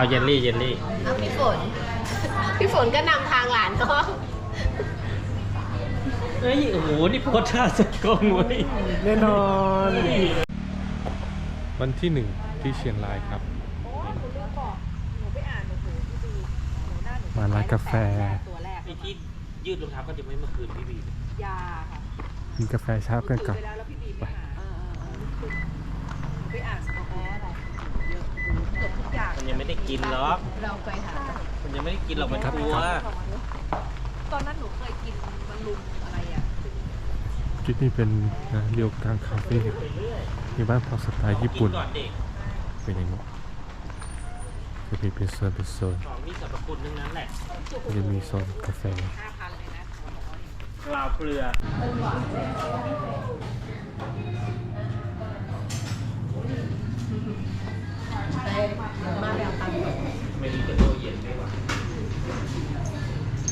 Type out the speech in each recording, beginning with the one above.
เอาเยลลี่เยลลี่เอาพี่ฝน พี่ฝนก็นำทางหลานก็เฮ้ยโอ้โหนี่โพสท่าสกงเว้ยแน่นอน วันที่หนึ่งที่เชียงรายครับ มาร้านกาแฟตัวแรกไอ้ที่ยืดรองเท้าก็จะไม่เมื่อคืนพี่บียาค่ะกินกาแฟเช้ากันก่อนไปแล้วแล้วพี่บีมไปหาไปอ่านสกอร์อะไร เยอะเกือบทุกอย่างมันยังไม่ได้กินหรอกเราไปหามันยังไม่ได้กินหรอกมันกลัวตอนนั้นหนูเคยกินมันลุมอะไรอะจุดนี้เป็นนะเรียวกลางคาเฟ่มีบ้านพักสไตล์ญี่กิปุ่นนก่อนเด็กเป็นอย่างนี้จะมีเป็นโซนเป็นโซนของมีสรรพคุณทั้งนั้นแหละก็จะมีโซนกาแฟห้าพันเลย นะลาวเกลือมาแบบตังไม่มีกระโดเย็นไม่หวา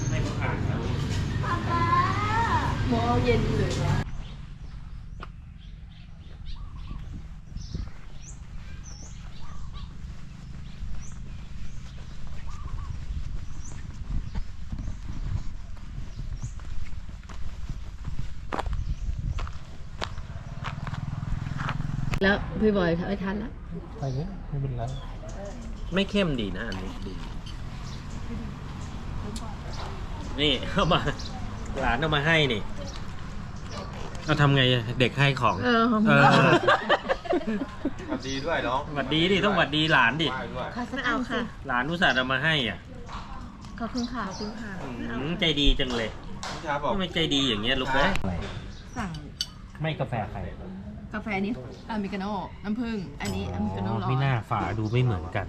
ไม่ก็อ่านแล้วโมเย็นเลยแล้วพี่บอยไม่ทันแล้ว ไปเนี่ยไม่เป็นไรไม่เข้มดีนะอันนี้ดี นี่เข้ามาหลานเอามาให้นี่เราทำไงอะเด็กให้ของเออเออสวัสดีด้วยน้องหวัดดีดิต้องหวัดดีหลานดิ ไหว้ด้วยค่ะสักเอาค่ะหลานอุตส่าห์เอามาให้อะขอบคุณค่ะขอบคุณค่ะ อืมใจดีจังเลยพี่ชาบอก ทำไมใจดีอย่างเงี้ยลูกเอ้ยสั่งไม่กาแฟใคร กาแฟนี้อเมริกาโน่น้ำผึ้งอันนี้อเมริกาโน่ร้อนไม่น่าฝาดูไม่เหมือนกัน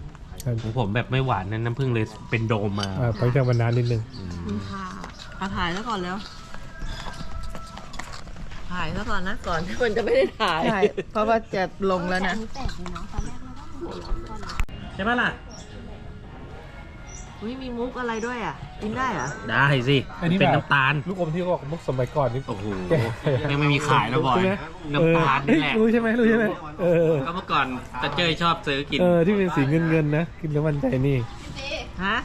ของผมแบบไม่หวานนั้นน้ำผึ้งเลยเป็นโดมมาอ่าไปจากวันนานนิดนึงอืมคุณค่ะมาถ่ายแล้วก่อนแล้วถ่ายแล้วก่อนนะก่อนที่มันจะไม่ได้ถ่าย ใช่เพราะว่าจะลงแล้วนะใช่ปะล่ะ ไม่มีมุกอะไรด้วยอะ กินได้เหรอได้สิอันนี้เป็นน้ำตาลลูกอมที่เขาบอกมุกสมัยก่อนนี่ โอ้โหยังไม่มีขายแล้วบ่อยไหม น้ำตาลนี่แหละรู้ใช่ไหมรู้ใช่ไหมเออ ก็เมื่อก่อนตาเจยชอบซื้อกินเออที่เป็นสีเงินๆนะ กินแล้วมันใจนี่ ฮะ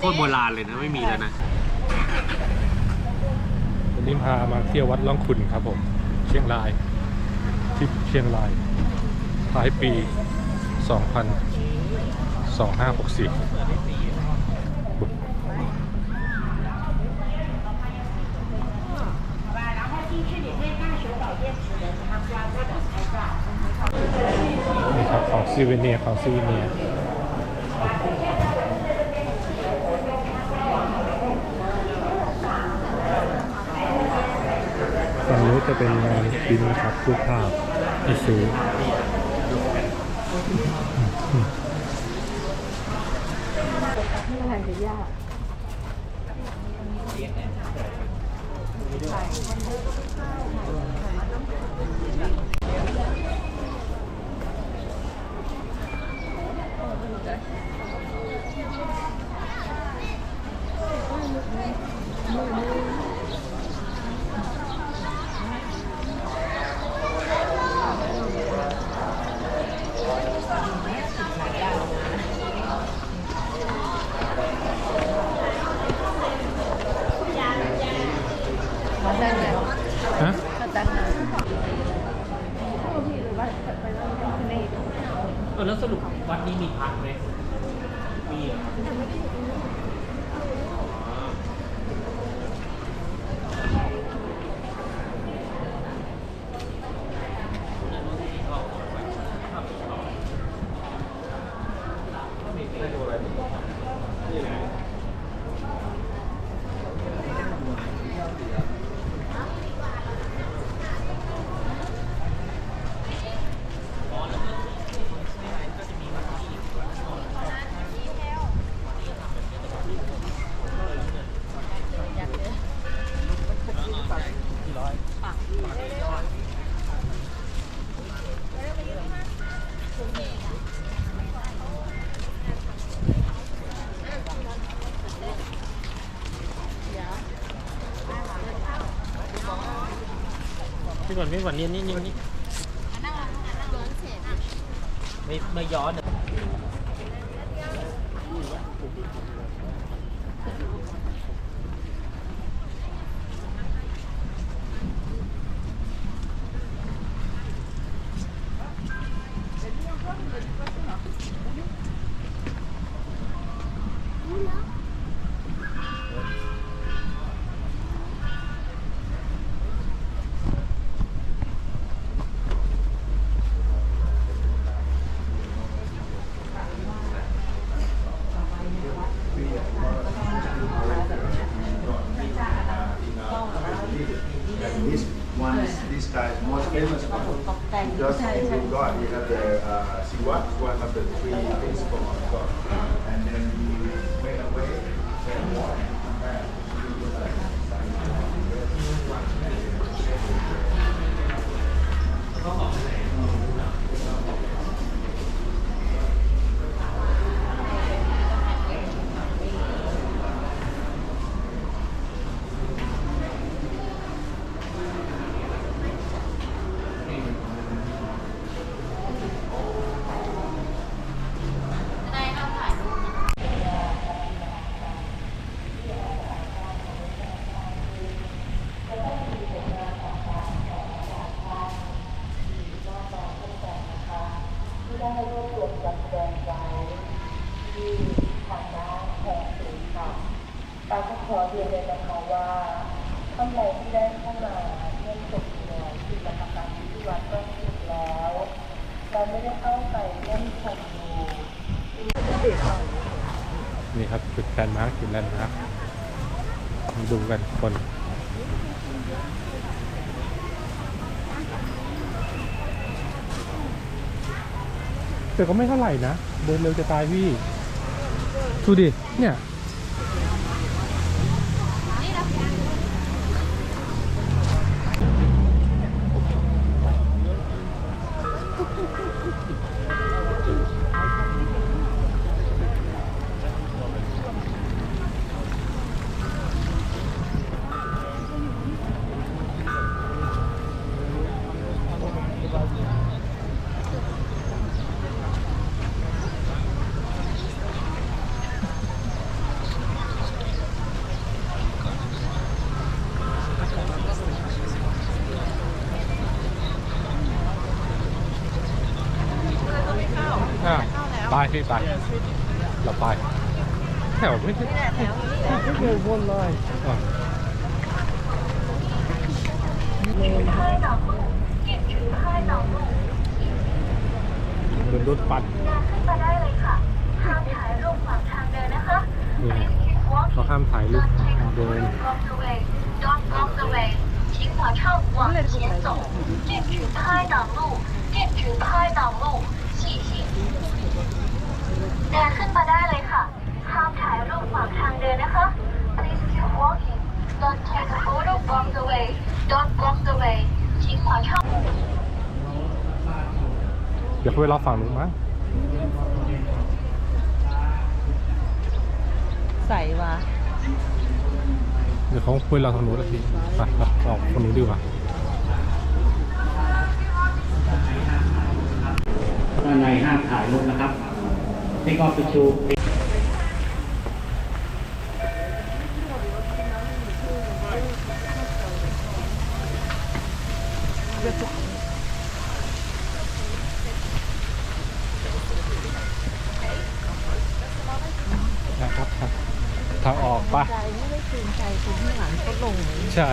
โคตรโบราณเลยนะไม่มีแล้วนะ วันนี้พามาเที่ยววัดล่องขุนครับผม เชียงรายที่เชียงรายท้ายปี 2 0 2 5 6 4 ซิเวเนียของซิเวเนียฝั่งนู้นจะเป็นงานบินครับรูปภาพที่ซื้อขอตั้งนะ ฮะ ขอตั้งนะ เออแล้ วัดนี้มีพัก พี่ฝนพี่ฝนนี่นี่นี่นี่ไม่ไม่ย้อน แต่ก็ไม่เท่าไหร่นะ เดินเร็วจะตายพี่ ดูดิ เนี่ย พี่ไป เราไปแถวไม่ใช่ไม่เคยวนเลยอ่ะเดินรถปั่น ขึ้นมาได้เลยค่ะห้ามถ่ายรูปขวางทางเดินนะคะ นี่เขาห้ามถ่ายรูปเดิน Block the way Don't block the way 请马上往前走禁止拍挡路禁止拍挡路谢谢 เดินขึ้นมาได้เลยค่ะ ห้ามถ่ายรูปขวางทางเดินนะคะ Please keep walking Don't take a photo block the way Don't block the way ชิงขวาช่องเดี๋ยวไปรอฝั่งนู้นมั้งใส่วะเดี๋ยวเขาคุยเราทางนู้นละทีไปเรออกคนนู้ดีกว่าด้านในห้ามถ่ายรูปนะครับ นี่ก็ประชุมนะครับครับทางออกปะใจไม่ได้คืนใจคุณข้างหลังเขาลงใช่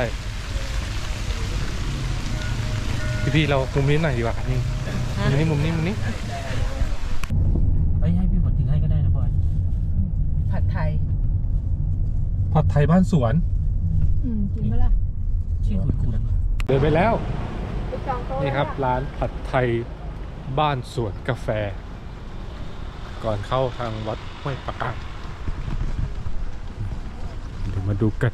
พี่พี่เรามุมนี้หน่อยดีกว่านี่มุมนี้มุมนี้มุมนี้ เอ้ยให้พี่ฝนทิ้งให้ก็ได้นะบอย ผัดไทย ผัด ไทยบ้านสวน อืมกินไหมล่ะชื่อคุณคุณเดินไปแล้วนี่ครับ ร้านผัดไทยบ้านสวนกาแฟ ก่อนเข้าทางวัดห้วยปะกางเดี๋ยวมาดูกัน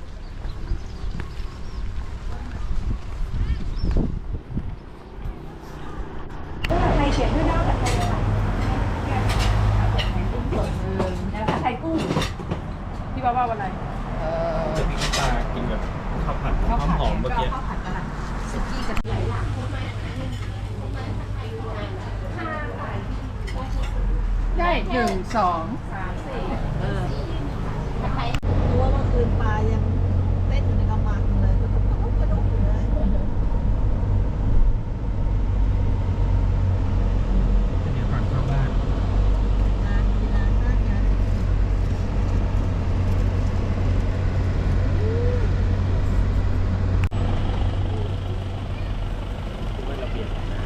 พี่บ้าว่าวันไหน เออ จะมีตากินแบบข้าวผัดข้าวหอมเมื่อกี้ ข้าวผัดอะไรสุกี้กะทิ หนึ่งสองสามสี่เออ รู้ว่าเมื่อคืนปลายังเต้นอยู่ในกระมังเลยกระดุกกระดุกกระดุกอยู่เลย เนี่ยฝั่งเข้าบ้าน นานทีนานมากนะ คือว่าระเบียบนะ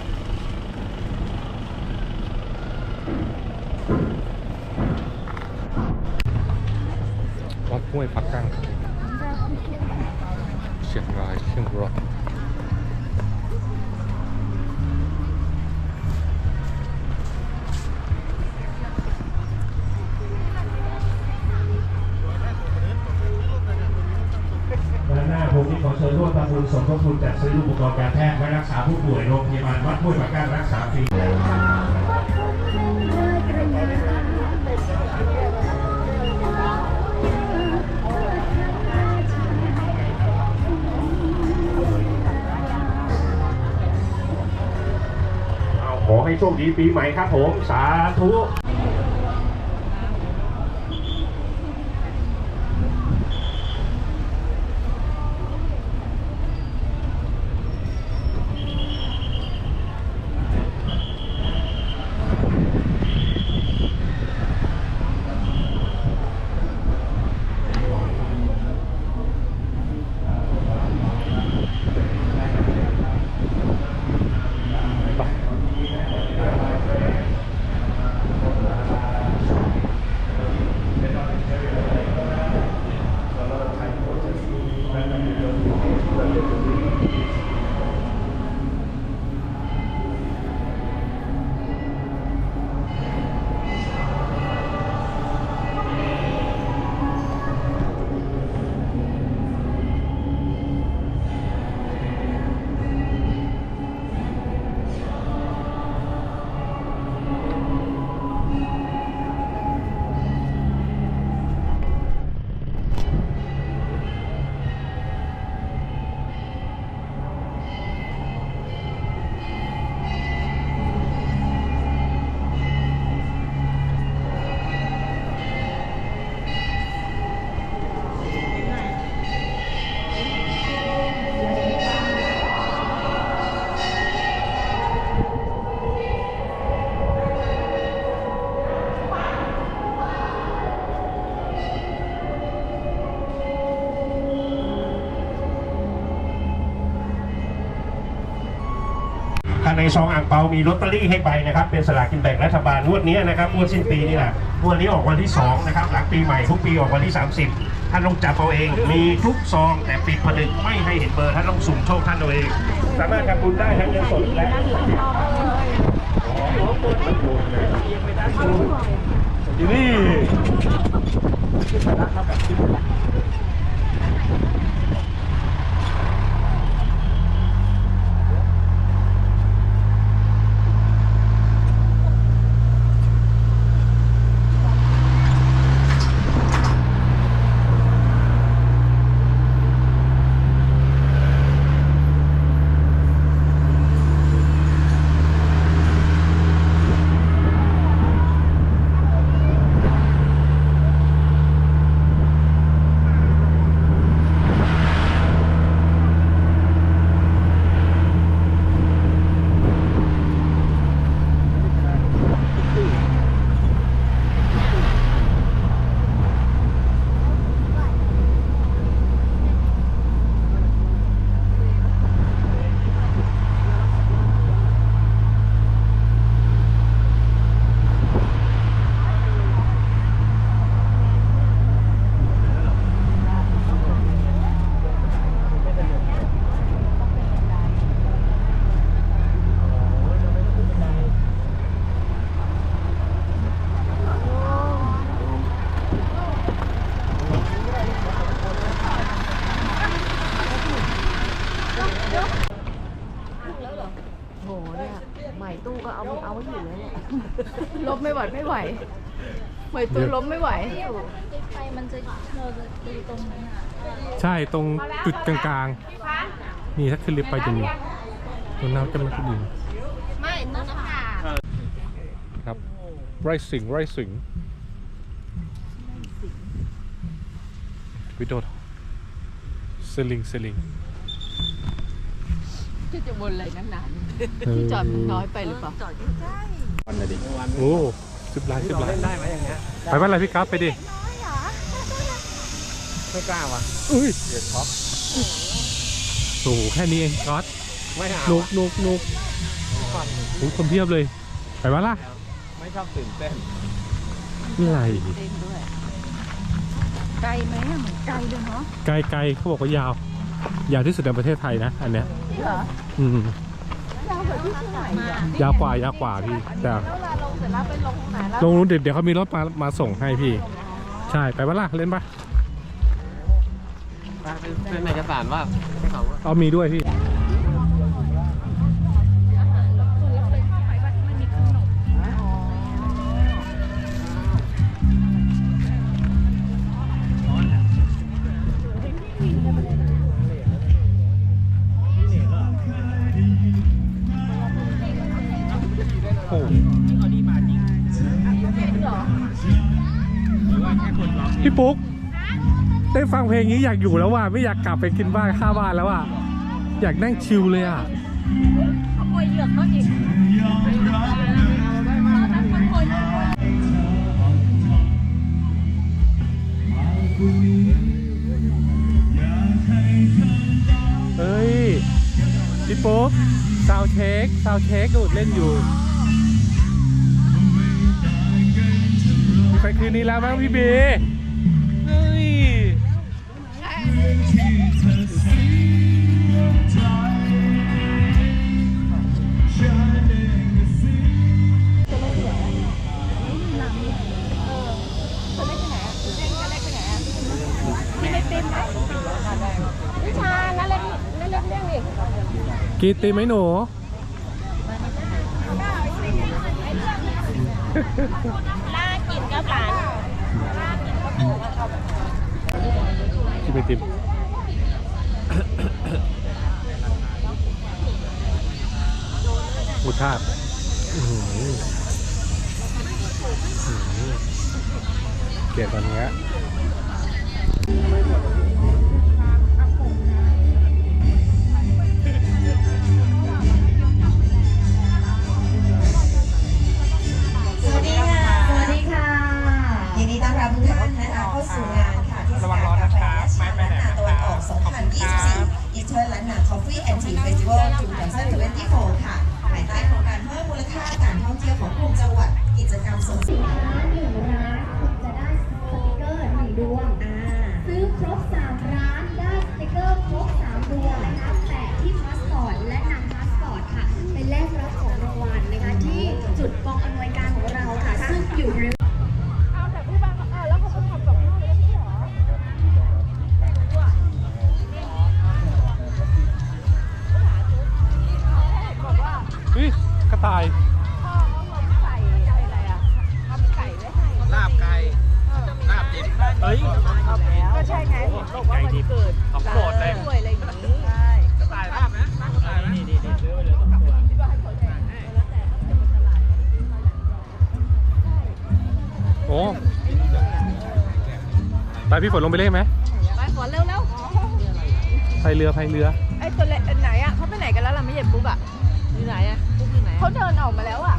วัดห้วยปักกั้งครับเชียงรายเชียงรายด้านหน้าผมที่ขอเชิญร่วมทำบุญสมทบทุนจัดซื้ออุปกรณ์การ โชคดีปีใหม่ครับผม สาธุ ซองอ่างเปามีลอตเตอรี่ให้ไปนะครับ เป็นสลากกินแบ่งรัฐบาลงวดนี้นะครับงวดสิ้นปีนี่แหละงวดนี้ออกวันที่ 2 นะครับ หลังปีใหม่ทุกปีออกวันที่ 30 ท่านต้องจับเอาเอง มีทุกซองแต่ปิดผนึกไม่ให้เห็นเบอร์ท่านต้องสุ่มโชคท่านเอาเอง สามารถทำบุญได้ทั้งเงินสดและอยู่นี่ โหเนี่ยใหม่ตู้ก็เอาเอาไว้อยู่เลยเนี่ยลบไม่ไหวไม่ไหวเหมยตัวล้มไม่ไหว ไฟมันจะเราจะดูตรงนั้นใช่ตรงจุดกลางๆนี่ถ้าขึ้นลิฟต์ไปจะมีตรงน้ำจะไม่ขึ้นดินไม่นั่นนะคะครับ ไรสิงไรสิงวิดีโอสลิงสลิงที่จะวนอะไรนักหนาเออ ที่จอดมันน้อยไปหรือเปล่าวันละดิโอ้สิบล้านสิบล้านเล่นได้ไหมอย่างเงี้ยไปบ้านอะไรพี่กราฟไปดิไม่กล้าว่ะอุ้ยเดี๋ยวช็อกโอ้โหแค่นี้เองก๊อตไม่เอานุกนุกนุกโอ้ยคนเพียบเลย ไปบ้านล่ะไม่ชอบตื่นเต้นอะไรเต้นด้วย ไกลไหมอะเหมือนไกลเลยเนาะไกลไกลเขาบอกว่ายาว ยาวที่สุดในประเทศไทยนะ อันเนี้ย เหรออืม ยาวกว่าที่เชียงใหม่อะยาวกว่ายาวกว่าพี่แต่แล้วเวลาลงเสร็จแล้วไปลงตรงไหนแล้วลงนู้นเดี๋ยวเดี๋ยวเขามีรถมามาส่งให้พี่ ใช่ไปบ้านล่ะเล่นปะเป็นเอกสารว่าเขาเอามีด้วยพี่ เพลงนี้อยากอยู่แล้วว่ะไม่อยากกลับไปกินบ้านข้าบ้านแล้วอะอยากนั่งชิลเลยอะเฮ้ยพี่ปุ๊กซาวเช็คซาวเช็คดูดเล่นอยู่ไปคืนนี้แล้วมั้งพี่บี กีตีไหมหนู ล่ากินกับหลานกินไปติมอุชาติอื้อหืออื้อหือเกลียดตอนเนี้ นนา Coffee and Tea Festival 2024 ค่ะ ภายใต้โครงการเพิ่มมูลค่าการท่องเที่ยวของกลุ่มจังหวัดกิจกรรมส่งเสริม ฝนลงไปเล่นไหมไปฝนเร็วแล้วพายเรือพายเรือ ไอ้ตัวเล็กอันไหนอะเขาไปไหนกันแล้วล่ะไม่เห็นปุ๊กอะอยู่ไหนอะปุ๊กอยู่ไหนเขาเดินออกมาแล้วอะ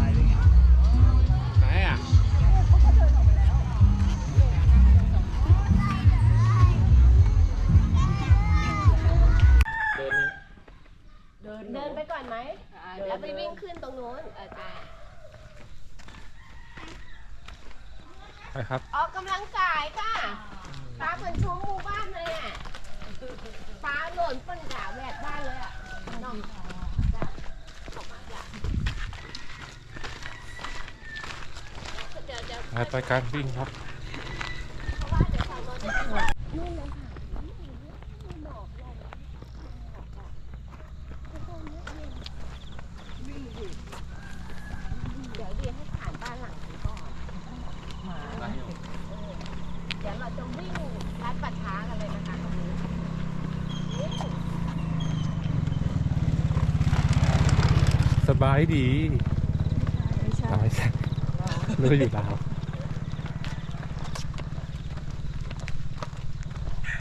การวิ่งครับเดี๋ยวดีให้ผ่านบ้านหลังนี้ก่อนเดี๋ยวเราจะวิ่งลัดปัดช้ากันเลยนะคะตรงนี้สบายดีสบายไม่ได้อยู่ลาว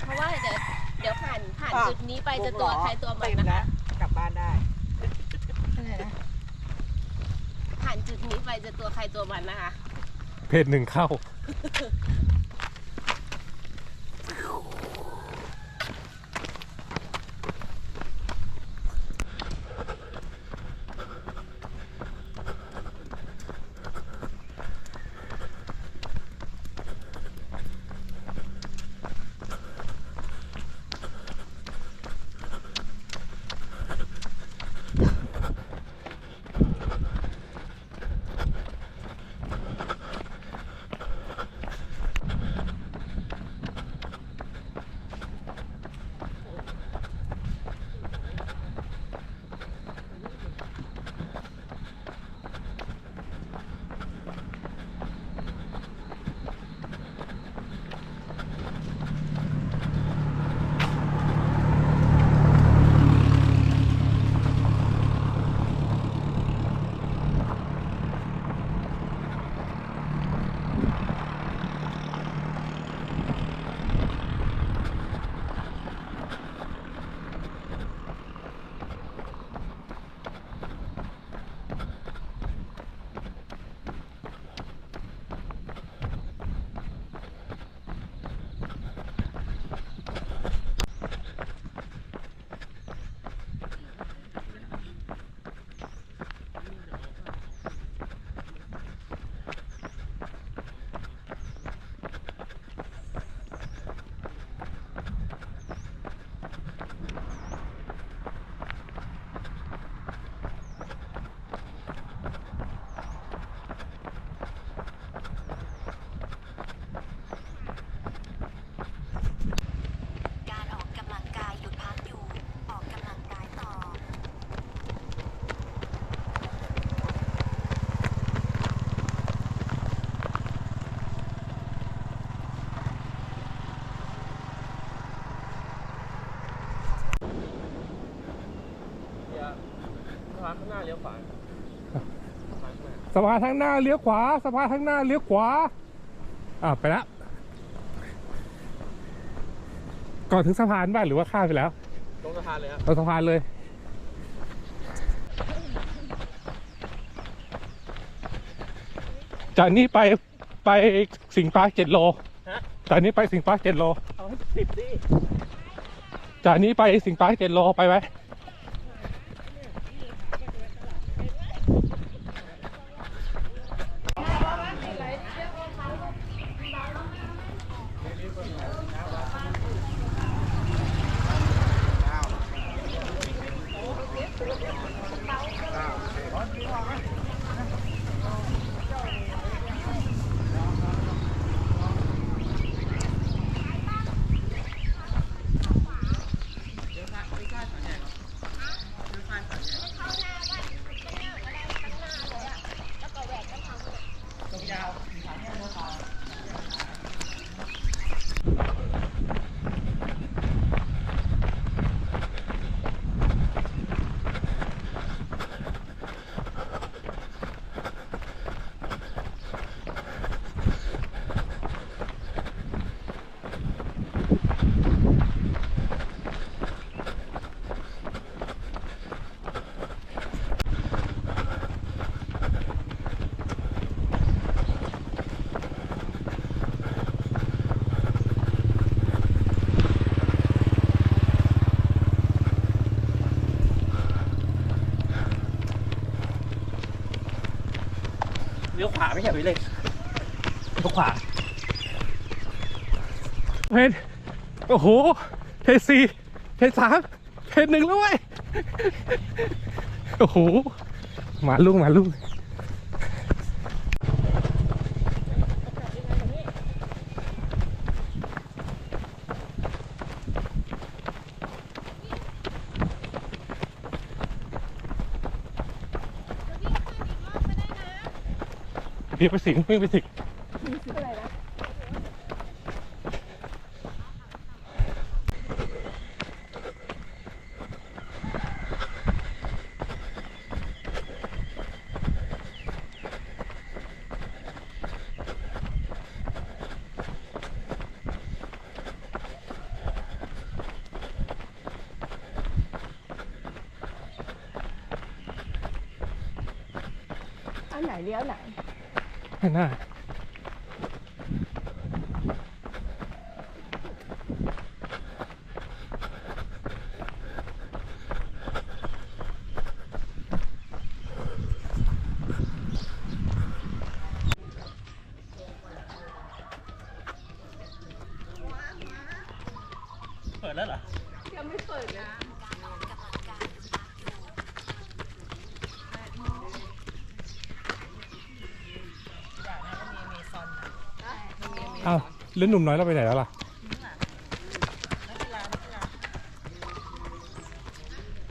เพราะว่าเดี๋ยวเดี๋ยวผ่านผ่านจุดนี้ไปจะตัวใครตัวมันนะคะ กลับบ้านได้ ผ่านจุดนี้ไปจะตัวใครตัวมันนะคะ เพจหนึ่งเข้า ร้านข้างหน้าเลี้ยวขวาสะพานทางหน้าเลี้ยวขวาสะพานทางหน้าเลี้ยวขวาอ่าไปแล้วก่อนถึงสะพานบ้านหรือว่าข้ามไปแล้วลงสะพานเลยครับเราสะพานเลย จากนี้ไปไปสิงห์ปาร์คเจ็ดโลฮะจากนี้ไปสิงห์ปาร์คเจ็ดโล เอาให้สิบดิ จากนี้ไปสิงปาร์คเจ็ดโลไปไหมเลี้ยว ขวาไม่ใช่ไปเลยเลี้ยวขวาเพนโอ้โห เพนสี่เพนสามเพนหนึ่งแล้วเว้ยโอ้โห หมาลุงหมาลุง ไปถึงวิ่งไปถึงไหนเลี้ยวน่ะางหน้า เปิดแล้วเหรอ ยังไม่เปิดนะ อ้าวแล้วหนุ่มน้อยเราไปไหนแล้วล่ะ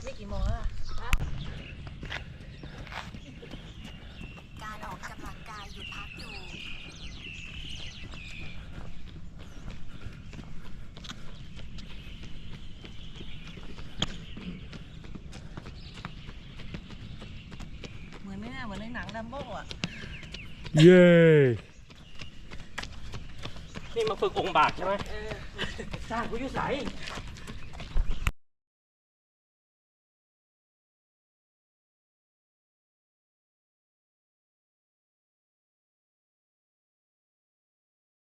นี่กี่โมงแล้วการออกกำลังกายหยุดพักอยู่เหมือนนี่นะเหมือนในหนังดัมโบ้อะเย้ นี่มาฝึกองค์บาก ใช่ไหมสร้างกูอยุ่ใส